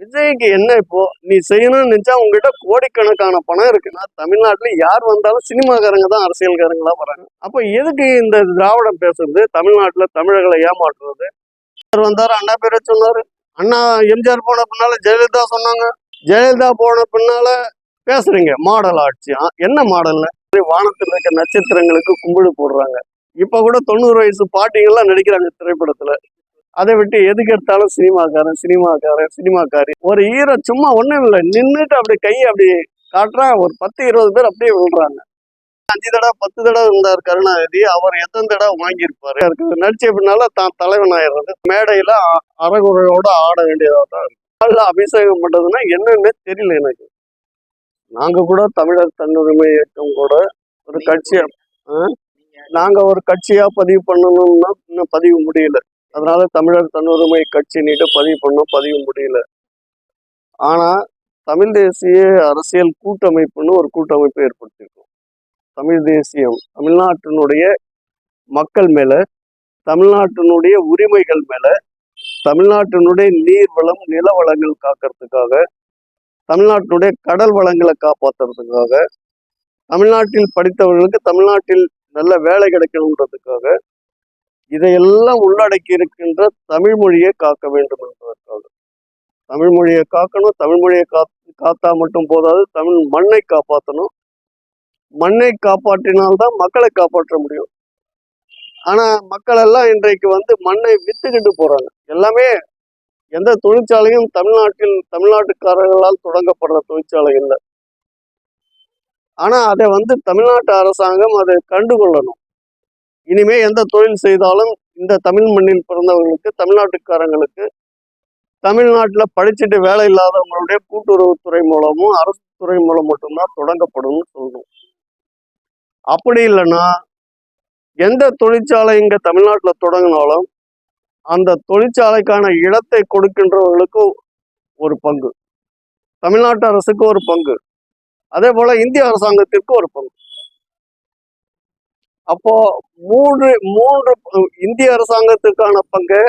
விஜய்க்கு என்ன இப்போ? நீ செய்யணும்னு நினைச்சா உங்ககிட்ட கோடிக்கணக்கான பணம் இருக்குன்னா தமிழ்நாட்டுல யார் வந்தாலும் சினிமாக்காரங்க தான் அரசியல்காரங்களா வராங்க. அப்ப எதுக்கு இந்த திராவிடம் பேசுறது? தமிழ்நாட்டுல தமிழர்களை ஏமாற்றுறது? யார் வந்தாரு? அண்ணா பேரை சொன்னாரு. அண்ணா எம்ஜிஆர் போன பின்னால ஜெயலலிதா சொன்னாங்க. ஜெயலலிதா போன பின்னால பேசுறீங்க. மாடல் ஆட்சி. என்ன மாடல்ல? வானத்தில் இருக்க நட்சத்திரங்களுக்கு கும்பிடு போடுறாங்க. இப்ப கூட தொண்ணூறு வயசு பாட்டிங்கெல்லாம் நடிக்கிறாங்க திரைப்படத்துல அதை விட்டு எதுக்கு எடுத்தாலும் சினிமாக்காரன் சினிமாக்காரன் சினிமாக்காரி. ஒரு ஹீரோ சும்மா ஒண்ணும் இல்லை. நின்றுட்டு அப்படி கையை அப்படி காட்டுறான் ஒரு பத்து இருபது பேர் அப்படியே விழுறாங்க. அஞ்சு தடவை பத்து தடவை இருந்தார் கருணாநிதி. அவர் எத்தனை தடவை வாங்கியிருப்பாரு? அதுக்கு நடிச்ச பின்னால தான் தலைவன் ஆயிடுறது. மேடையில அறகுறையோட ஆட வேண்டியதா தான் இருக்கு. நல்லா அபிஷேகம் பண்றதுன்னா என்னன்னு தெரியல எனக்கு. நாங்க கூட தமிழர் தன்னுரிமை இயக்கம் கூட ஒரு கட்சியா ஆ? நாங்க ஒரு கட்சியா பதிவு பண்ணணும்னா இன்னும் பதிவு முடியல. அதனால தமிழர் தன்னுரிமை கட்சின்னுட்டு பதிவு பண்ணோம் பதிவு முடியல. ஆனா தமிழ் தேசிய அரசியல் கூட்டமைப்புன்னு ஒரு கூட்டமைப்பு ஏற்படுத்தியிருக்கோம். தமிழ் தேசியம் தமிழ்நாட்டினுடைய மக்கள் மேல தமிழ்நாட்டினுடைய உரிமைகள் மேல தமிழ்நாட்டினுடைய நீர் வளம் நில வளங்கள் காக்கிறதுக்காக தமிழ்நாட்டினுடைய கடல் வளங்களை காப்பாத்துறதுக்காக தமிழ்நாட்டில் படித்தவர்களுக்கு தமிழ்நாட்டில் நல்ல வேலை கிடைக்கணுன்றதுக்காக இதையெல்லாம் உள்ளடக்கி இருக்கின்ற தமிழ் மொழியை காக்க வேண்டும் என்பதற்காக. தமிழ் மொழியை காக்கணும் தமிழ் மொழியை காத்து காத்தா மட்டும் போதாது தமிழ் மண்ணை காப்பாற்றணும் மண்ணை காப்பாற்றினால்தான் மக்களை காப்பாற்ற முடியும். ஆனா மக்கள் எல்லாம் இன்றைக்கு வந்து மண்ணை வித்துக்கிட்டு போறாங்க. எல்லாமே எந்த தொழிற்சாலையும் தமிழ்நாட்டில் தமிழ்நாட்டுக்காரர்களால் தொடங்கப்படுற தொழிற்சாலை இல்லை. ஆனா அதை வந்து தமிழ்நாட்டு அரசாங்கம் அதை கண்டுகொள்ளணும். இனிமே எந்த தொழில் செய்தாலும் இந்த தமிழ் மண்ணில் பிறந்தவங்களுக்கு தமிழ்நாட்டுக்காரங்களுக்கு தமிழ்நாட்டில் படிச்சுட்டு வேலை இல்லாதவங்களுடைய கூட்டுறவுத்துறை மூலமும் அரசு துறை மூலம் மட்டும்தான் தொடங்கப்படும்னு சொல்லணும் அப்படி இல்லைன்னா எந்த தொழிற்சாலை இங்க தமிழ்நாட்டில் தொடங்கினாலும் அந்த தொழிற்சாலைக்கான இடத்தை கொடுக்கின்றவர்களுக்கு ஒரு பங்கு. தமிழ்நாட்டு அரசுக்கு ஒரு பங்கு. அதே போல இந்திய அரசாங்கத்திற்கு ஒரு பங்கு. அப்போ மூன்று மூன்று இந்திய அரசாங்கத்துக்கான பங்கை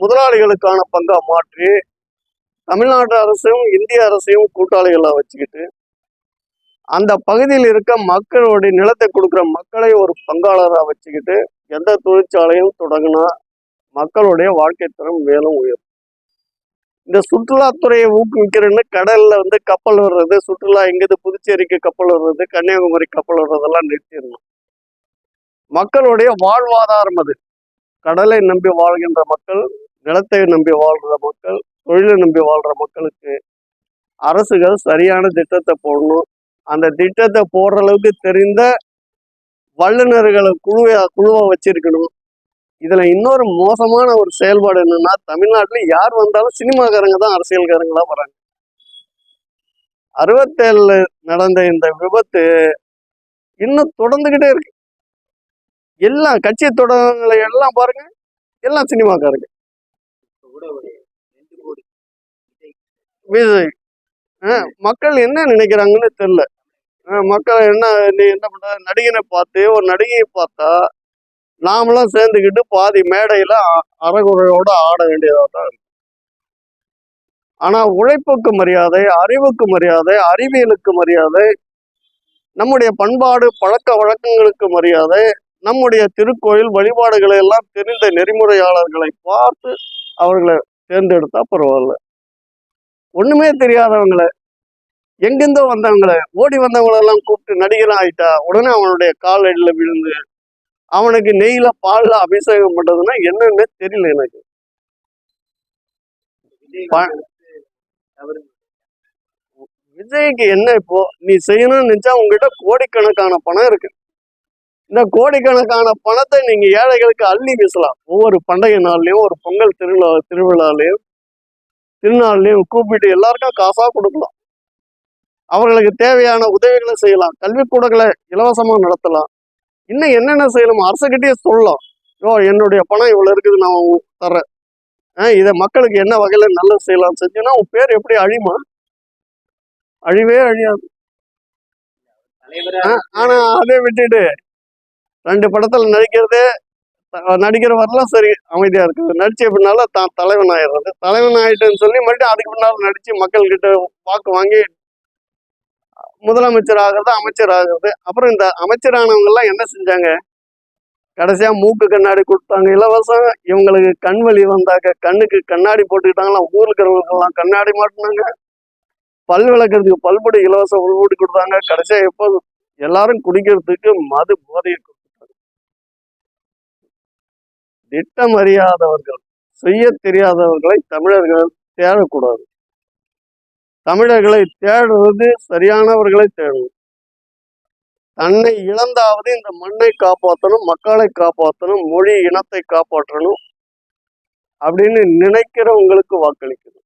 முதலாளிகளுக்கான பங்கா மாற்றி தமிழ்நாட்டு அரசையும் இந்திய அரசையும் கூட்டாளிகளாக வச்சுக்கிட்டு அந்த பகுதியில் இருக்க மக்களுடைய நிலத்தை கொடுக்குற மக்களை ஒரு பங்காளராக வச்சுக்கிட்டு எந்த தொழிற்சாலையும் தொடங்கினா மக்களுடைய வாழ்க்கை தரம் மேலும் உயரும். இந்த சுற்றுலாத்துறையை ஊக்குவிக்கிறேன்னு கடல்ல வந்து கப்பல் வர்றது சுற்றுலா இங்கிருந்து புதுச்சேரிக்கு கப்பல் வர்றது கன்னியாகுமரி கப்பல் வர்றதெல்லாம் நிறுத்திடணும். மக்களுடைய வாழ்வாதாரம் அது. கடலை நம்பி வாழ்கின்ற மக்கள் நிலத்தை நம்பி வாழ்கிற மக்கள் தொழிலை நம்பி வாழ்கிற மக்களுக்கு அரசுகள் சரியான திட்டத்தை போடணும். அந்த திட்டத்தை போடுற அளவுக்கு தெரிந்த வல்லுநர்களை குழுவை குழுவை வச்சிருக்கணும். இதுல இன்னொரு மோசமான ஒரு செயல்பாடு என்னன்னா தமிழ்நாட்டுல யார் வந்தாலும் சினிமாக்காரங்க தான் அரசியல்காரங்களா வராங்க. அறுபத்தேழுல நடந்த இந்த விபத்து இன்னும் தொடர்ந்துகிட்டே இருக்கு. எல்லாம் கட்சி தொடங்களை எல்லாம் பாருங்க எல்லாம் சினிமாக்காரங்க. விஜய். மக்கள் என்ன நினைக்கிறாங்கன்னு தெரியல. மக்கள் என்ன நீ என்ன பண்ற? நடிகனை பார்த்து ஒரு நடிகையை பார்த்தா நாமளும் சேர்ந்துக்கிட்டு பாதி மேடையில அ- அறகுறையோட ஆட வேண்டியதாக தான் இருக்கு ஆனா உழைப்புக்கு மரியாதை அறிவுக்கு மரியாதை அறிவியலுக்கு மரியாதை நம்முடைய பண்பாடு பழக்க வழக்கங்களுக்கு மரியாதை நம்முடைய திருக்கோயில் வழிபாடுகளை எல்லாம் தெரிந்த நெறிமுறையாளர்களை பார்த்து அவர்களை தேர்ந்தெடுத்தா பரவாயில்ல. ஒண்ணுமே தெரியாதவங்களை எங்கிருந்தோ வந்தவங்களை ஓடி வந்தவங்களெல்லாம் கூப்பிட்டு நடிகராக ஆயிட்டா உடனே அவனுடைய காலடியில விழுந்து அவனுக்கு நெய்யில பால்ல அபிஷேகம் பண்றதுன்னா என்னன்னு தெரியல எனக்கு. விஜய்க்கு என்ன இப்போ நீ செய்யணும்னு நினைச்சா உங்ககிட்ட கோடிக்கணக்கான பணம் இருக்கு. இந்த கோடிக்கணக்கான பணத்தை நீங்க ஏழைகளுக்கு அள்ளி வீசலாம். ஒவ்வொரு பண்டிகை நாள்லயும் ஒரு பொங்கல் திருவிழா திருவிழாலையும் திருநாள்லையும் கூப்பிட்டு எல்லாருக்கும் காசா கொடுக்கலாம். அவர்களுக்கு தேவையான உதவிகளை செய்யலாம். கல்விக்கூடங்களை இலவசமா நடத்தலாம். இன்னும் என்னென்ன செய்யலாம் அரசுகிட்டே சொல்லலாம். ஓ என்னுடைய பணம் இவ்வளவு இருக்குது நான் தர்றேன். இதை மக்களுக்கு என்ன வகையில நல்லது செய்யலாம்? செஞ்சோன்னா உன் பேர் எப்படி அழியுமா? அழிவே அழியாது. ஆனா அதை விட்டுட்டு ரெண்டு படத்துல நடிக்கிறது நடிக்கிற வரலாம் சரி அமைதியா இருக்குது. நடிச்சு பின்னால தான் தலைவன் ஆயிடுறது. தலைவன் ஆயிட்டேன்னு சொல்லி மறுபடியும் அதுக்கு பின்னால நடிச்சு மக்கள் கிட்ட வாக்கு வாங்கி முதலமைச்சர் ஆகிறது அமைச்சர் ஆகிறது. அப்புறம் இந்த அமைச்சரானவங்க எல்லாம் என்ன செஞ்சாங்க? கடைசியா மூக்கு கண்ணாடி கொடுத்தாங்க. இலவசம் இவங்களுக்கு கண் வலி வந்தாக்க கண்ணுக்கு கண்ணாடி போட்டுக்கிட்டாங்களா? ஊர் இருக்கிறவங்களுக்கெல்லாம் கண்ணாடி மாட்டினாங்க. பல் விளக்குறதுக்கு பல்படி இலவச உள்வூடி கொடுத்தாங்க. கடைசியா எப்போ எல்லாரும் குடிக்கிறதுக்கு மது போதையை திட்டம் அறியாதவர்கள் செய்ய தெரியாதவர்களை தமிழர்கள் தேடக்கூடாது. தமிழர்களை தேடுவது சரியானவர்களை தேடணும் தன்னை இழந்தாவது இந்த மண்ணை காப்பாற்றணும் மக்களை காப்பாற்றணும் மொழி இனத்தை காப்பாற்றணும் அப்படின்னு நினைக்கிறவங்களுக்கு வாக்களிக்கணும்.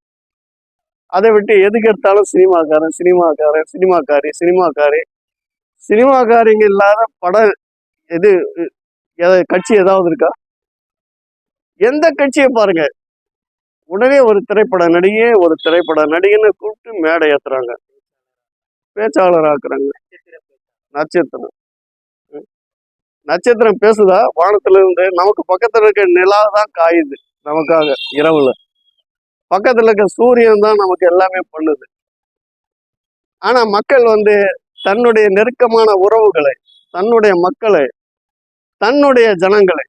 அதை விட்டு எதுக்கு எடுத்தாலும் சினிமாக்காரன் சினிமாக்காரன் சினிமாக்காரி சினிமாக்காரி. சினிமாக்காரிங்க இல்லாத படம் எது கட்சி ஏதாவது இருக்கா? எந்த கட்சியை பாருங்க. உடனே ஒரு திரைப்பட நடிகை ஒரு திரைப்பட நடிகைன்னு கூப்பிட்டு மேடை ஏத்துறாங்க. பேச்சாளர் ஆக்குறாங்க. நட்சத்திரம். நட்சத்திரம் பேசுதா? வானத்துல இருந்து நமக்கு பக்கத்துல இருக்க நிலா தான் காயுது நமக்காக இரவுல. பக்கத்துல இருக்க சூரியன் தான் நமக்கு எல்லாமே பண்ணுது. ஆனா மக்கள் வந்து தன்னுடைய நெருக்கமான உறவுகளை தன்னுடைய மக்களை தன்னுடைய ஜனங்களை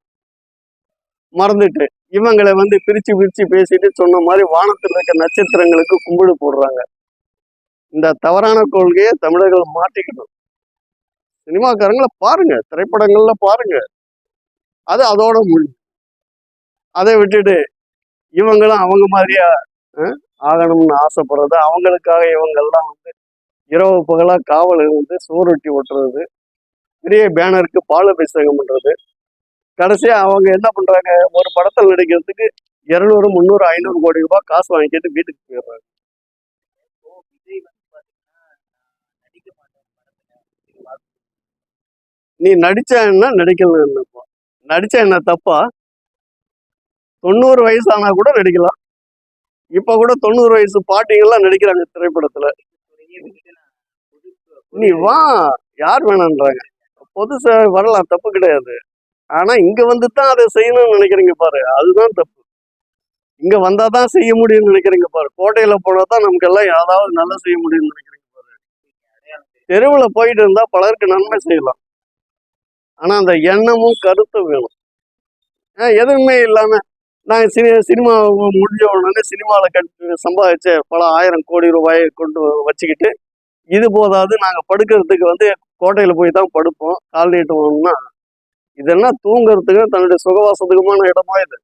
மறந்துட்டு இவங்களை வந்து பிரிச்சு பிரிச்சு பேசிட்டு சொன்ன மாதிரி வானத்தில் இருக்க நட்சத்திரங்களுக்கு கும்பிடு போடுறாங்க. இந்த தவறான கொள்கையை தமிழர்கள் மாட்டிக்கணும். சினிமாக்காரங்களை பாருங்க திரைப்படங்கள்ல பாருங்க. அது அதோட மொழி அதை விட்டுட்டு இவங்களும் அவங்க மாதிரியா ஆகணும்னு ஆசைப்படுறது அவங்களுக்காக இவங்கெல்லாம் வந்து இரவு பகலா காவல் இருந்து சோறுட்டி ஓட்டுறது பெரிய பேனருக்கு பால் அபிஷேகம் பண்றது கடைசியா அவங்க என்ன பண்றாங்க? ஒரு படத்தில் நடிக்கிறதுக்கு இருநூறு முந்நூறு ஐநூறு கோடி ரூபாய் காசு வாங்கிட்டு வீட்டுக்கு போயிடுறாங்க. நீ நடிச்சா என்ன நடிக்கல என்னப்பா? நடிச்ச என்ன தப்பா? தொண்ணூறு வயசானா கூட நடிக்கலாம். இப்ப கூட தொண்ணூறு வயசு பாட்டிங்கெல்லாம் நடிக்கிறாங்க திரைப்படத்துல. நீ வா யார் வேணான்றாங்க. பொதுசா வரலாம் தப்பு கிடையாது. ஆனா இங்க வந்து தான் அதை செய்யணும்னு நினைக்கிறீங்க பாரு. அதுதான் தப்பு. இங்க வந்தாதான் செய்ய முடியும்னு நினைக்கிறீங்க பாரு. கோட்டையில போனா தான் நமக்கு எல்லாம் ஏதாவது நல்லா செய்ய முடியும்னு நினைக்கிறீங்க பாரு. தெருவுல போயிட்டு இருந்தா பலருக்கு நன்மை செய்யலாம். ஆனா அந்த எண்ணமும் கருத்தும் வேணும். எதுவுமே இல்லாம நான் சினி சினிமா முடிஞ்ச உடனே சினிமாவில் கட்டு சம்பாதிச்ச பல ஆயிரம் கோடி ரூபாயை கொண்டு வச்சுக்கிட்டு இது போதாது நாங்கள் படுக்கிறதுக்கு வந்து கோட்டையில் போய் தான் படுப்போம். கால் நீட்டுவோம்னா இதெல்லாம் தூங்குறதுக்கு தன்னுடைய சுகவாசத்துக்குமான இடமா இது.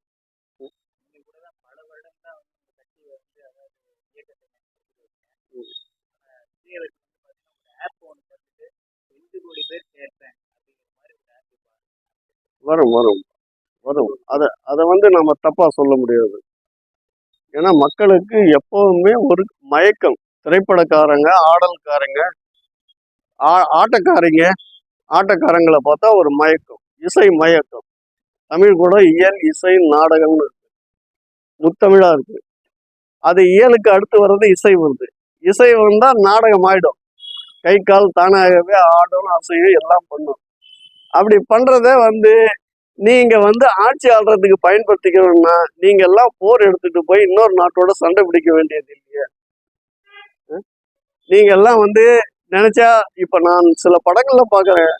வரும் வரும் வரும். அதை அதை வந்து நம்ம தப்பா சொல்ல முடியாது. ஏன்னா மக்களுக்கு எப்பவுமே ஒரு மயக்கம். திரைப்படக்காரங்க ஆடல்காரங்க ஆ- ஆட்டக்காரங்க ஆட்டக்காரங்களை பார்த்தா ஒரு மயக்கம். இசை மயக்கம். தமிழ் கூட இயல் இசை நாடகம்னு இருக்கு. முத்தமிழா இருக்கு. அது இயலுக்கு அடுத்து வர்றது இசை வருது. இசை வந்தா நாடகம் ஆயிடும். கை கால் தானாகவே ஆடும் அசையும் எல்லாம் பண்ணும். அப்படி பண்றத வந்து நீங்க வந்து ஆட்சி ஆள்றதுக்கு பயன்படுத்திக்கணும்னா நீங்க எல்லாம் போர் எடுத்துட்டு போய் இன்னொரு நாட்டோட சண்டை பிடிக்க வேண்டியது இல்லையா? நீங்க எல்லாம் வந்து நினைச்சா இப்ப நான் சில படங்கள்ல பாக்குறேன்.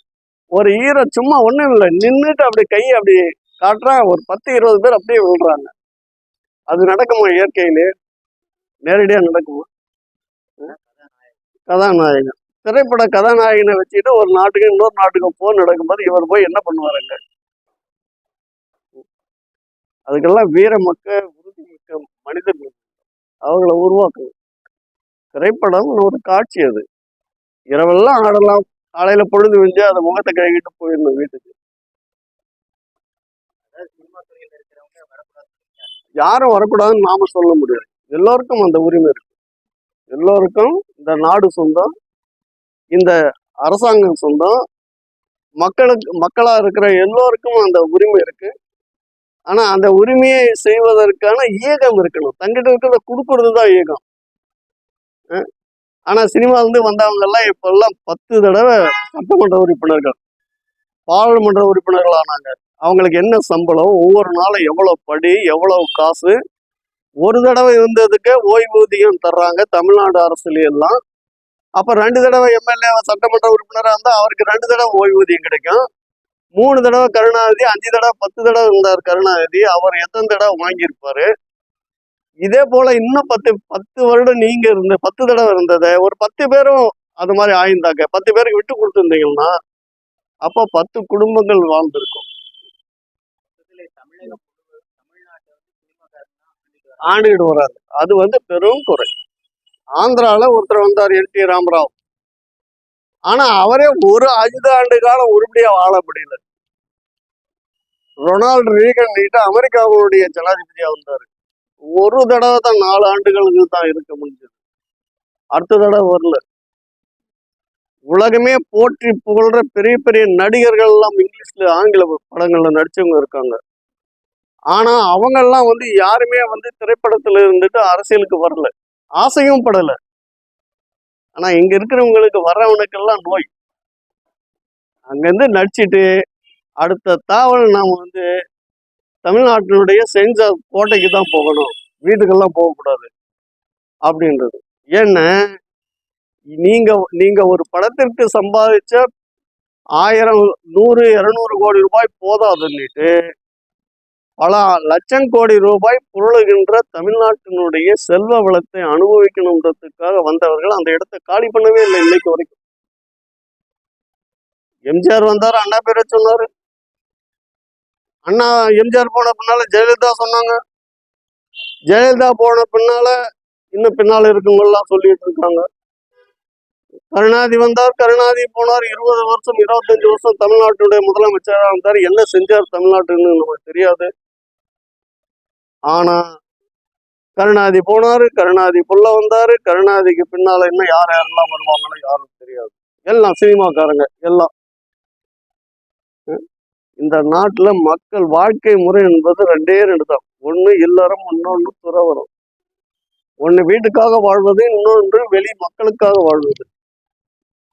ஒரு ஹீரோ சும்மா ஒன்றும் இல்லை. நின்றுட்டு அப்படி கையை அப்படி காட்டுறான் ஒரு பத்து இருபது பேர் அப்படியே விழுறாங்க. அது நடக்குமா இயற்கையிலே? நேரடியாக நடக்குமா? கதாநாயகன். திரைப்பட கதாநாயகனை வச்சுட்டு ஒரு நாட்டுக்கு இன்னொரு நாட்டுக்கு போர் நடக்கும்போது இவர் போய் என்ன பண்ணுவாருங்க அதுக்கெல்லாம் வீர மக்கள் உறுதி மிக்க மனிதர்கள் அவங்கள உருவாக்கணும் திரைப்படம் ஒரு காட்சி அது. இரவெல்லாம் ஆடலாம். காலையில பொழுது விஞ்சு அதை முகத்தை கழுவிட்டு போயிடணும் வீட்டுக்கு. யாரும் வரக்கூடாதுன்னு நாம சொல்ல முடியாது. எல்லோருக்கும் அந்த உரிமை இருக்கு. எல்லோருக்கும் இந்த நாடு சொந்தம் இந்த அரசாங்கம் சொந்தம் மக்களுக்கு மக்களா இருக்கிற எல்லோருக்கும் அந்த உரிமை இருக்கு. ஆனா அந்த உரிமையை செய்வதற்கான ஈகம் இருக்கணும். தங்கிட்ட இருக்கிறத கொடுக்கறது தான் அஹ் ஆனா சினிமா வந்து வந்தவங்க எல்லாம் இப்ப எல்லாம் பத்து தடவை சட்டமன்ற உறுப்பினர்கள் பாராளுமன்ற உறுப்பினர்கள் ஆனாங்க அவங்களுக்கு என்ன சம்பளம்? ஒவ்வொரு நாளும் எவ்வளவு படி எவ்வளவு காசு? ஒரு தடவை இருந்ததுக்கு ஓய்வூதியம் தர்றாங்க தமிழ்நாடு அரசுல எல்லாம். அப்ப ரெண்டு தடவை எம்எல்ஏ சட்டமன்ற உறுப்பினராக இருந்தா அவருக்கு ரெண்டு தடவை ஓய்வூதியம் கிடைக்கும். மூணு தடவை கருணாநிதி அஞ்சு தடவை பத்து தடவை இருந்தார் கருணாநிதி. அவர் எத்தனை தடவை வாங்கியிருப்பாரு? இதே போல இன்னும் பத்து பத்து வருடம் நீங்க இருந்த பத்து தடவை இருந்ததை ஒரு பத்து பேரும் அது மாதிரி ஆயிருந்தாங்க. பத்து பேருக்கு விட்டு கொடுத்துருந்தீங்கன்னா அப்போ பத்து குடும்பங்கள் வாழ்ந்திருக்கும். ஆண்டுகிட்டு வராது. அது வந்து பெரும் குறை. ஆந்திரால ஒருத்தர் வந்தார் என் டி ராமராவ். ஆனா அவரே ஒரு அஞ்சு ஆண்டு காலம் உருப்படியா வாழ முடியல. ரொனால்டு ரீகன் கிட்ட அமெரிக்காவுடைய ஜனாதிபதியா வந்தாரு. ஒரு தடவை தான் நாலு ஆண்டுகளுக்கு தான் இருக்க முடிஞ்சது. அடுத்த தடவை வரல. உலகமே போற்றி புகழ்ற பெரிய பெரிய நடிகர்கள் எல்லாம் இங்கிலீஷ்ல ஆங்கில படங்கள்ல நடிச்சவங்க இருக்காங்க. ஆனா அவங்க எல்லாம் வந்து யாருமே வந்து திரைப்படத்துல இருந்துட்டு அரசியலுக்கு வரல. ஆசையும் படல. ஆனா இங்க இருக்கிறவங்களுக்கு வர்றவனுக்கெல்லாம் நோய். அங்கிருந்து நடிச்சிட்டு அடுத்த தாவல் நாம வந்து தமிழ்நாட்டினுடைய செஞ்ச கோட்டைக்கு தான் போகணும். வீட்டுக்கெல்லாம் போகக்கூடாது அப்படின்றது. ஏன்னா நீங்க நீங்க ஒரு படத்திற்கு சம்பாதிச்ச ஆயிரம் நூறு இருநூறு கோடி ரூபாய் போதாதுன்னுட்டு பல லட்சம் கோடி ரூபாய் புரளுகின்ற தமிழ்நாட்டினுடைய செல்வ வளத்தை அனுபவிக்கணுன்றதுக்காக வந்தவர்கள் அந்த இடத்தை காலி பண்ணவே இல்லை இன்னைக்கு வரைக்கும். எம்ஜிஆர் வந்தாரு அண்ணா பேரை சொன்னாரு? அண்ணா எம்ஜிஆர் போன பின்னால ஜெயலலிதா சொன்னாங்க. ஜெயலலிதா போன பின்னால இன்னும் பின்னால இருக்கவங்கெல்லாம் சொல்லிட்டு இருக்காங்க. கருணாதி வந்தார் கருணாதி போனார். இருபது வருஷம் இருபத்தஞ்சு வருஷம் தமிழ்நாட்டுடைய முதலமைச்சராக இருந்தார். என்ன செஞ்சார் தமிழ்நாட்டுன்னு நமக்கு தெரியாது. ஆனா கருணாதி போனாரு கருணாதி புள்ள வந்தாரு. கருணாதிக்கு பின்னால இன்னும் யார் யாரெல்லாம் வருவாங்கன்னு யாரும் தெரியாது. எல்லாம் சினிமாக்காரங்க எல்லாம். இந்த நாட்டில் மக்கள் வாழ்க்கை முறை என்பது ரெண்டே ரெண்டு தான். ஒன்று இல்லறம் இன்னொன்று துறவரம் ஒன்று வீட்டுக்காக வாழ்வது இன்னொன்று வெளி மக்களுக்காக வாழ்வது.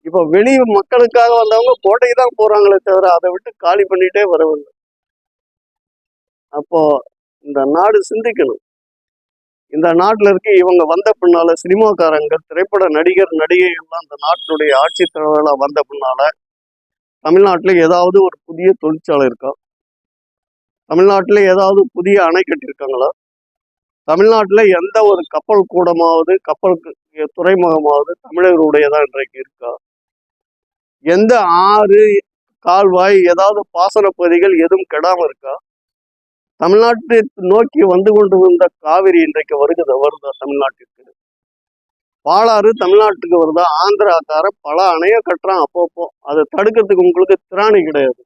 இப்போ வெளி மக்களுக்காக வந்தவங்க கோட்டைக்கு தான் போகிறாங்களே தவிர அதை விட்டு காலி பண்ணிட்டே வரவில்லை. அப்போ இந்த நாடு சிந்திக்கணும். இந்த நாட்டில் இருக்க இவங்க வந்த பின்னால சினிமாக்காரங்க திரைப்பட நடிகர் நடிகை எல்லாம் இந்த நாட்டினுடைய ஆட்சி வந்த பின்னால தமிழ்நாட்டில் ஏதாவது ஒரு புதிய தொழிற்சாலை இருக்கா? தமிழ்நாட்டில் ஏதாவது புதிய அணை கட்டியிருக்காங்களா? தமிழ்நாட்டில் எந்த ஒரு கப்பல் கூடமாவது கப்பல் துறைமுகமாவது தமிழர்களுடையதா இன்றைக்கு இருக்கா? எந்த ஆறு கால்வாய் ஏதாவது பாசன பகுதிகள் எதுவும் கெடாமல் இருக்கா? தமிழ்நாட்டை நோக்கி வந்து கொண்டு வந்த காவிரி இன்றைக்கு வருகிறது வருதா தமிழ்நாட்டிற்கு? பாலாறு தமிழ்நாட்டுக்கு வருதா? ஆந்திராக்கார பல அணைய கட்டுறான் அப்பப்போ. அதை தடுக்கிறதுக்கு உங்களுக்கு திராணி கிடையாது.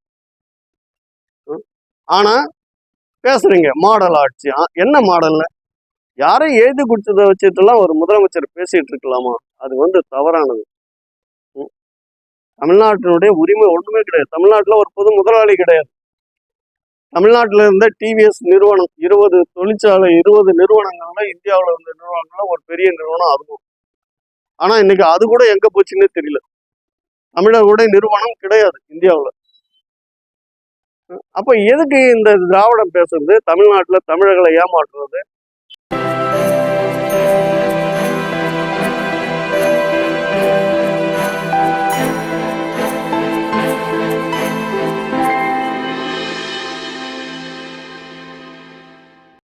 ம். ஆனா பேசுறீங்க மாடல் ஆட்சி. ஆ, என்ன மாடல்ல யாரையும் எழுதி கொடுத்ததை வச்சுட்டுலாம் ஒரு முதலமைச்சர் பேசிட்டு இருக்கலாமா? அது வந்து தவறானது. ம். தமிழ்நாட்டினுடைய உரிமை ஒண்ணுமே கிடையாது. தமிழ்நாட்டுல ஒரு பொது முதலாளி கிடையாது. தமிழ்நாட்டில் இருந்த டிவிஎஸ் நிறுவனம் இருபது தொழிற்சாலை இருபது நிறுவனங்கள்ல இந்தியாவில் இருந்த நிறுவனங்கள்ல ஒரு பெரிய நிறுவனம் அதுவும். ஆனா இன்னைக்கு அது கூட எங்க போச்சுன்னே தெரியல. தமிழர்களுடைய நிறுவனம் கிடையாது இந்தியாவில். அப்ப எதுக்கு இந்த திராவிடம் பேசுறது? தமிழ்நாட்டுல தமிழர்களை ஏமாற்றுறது?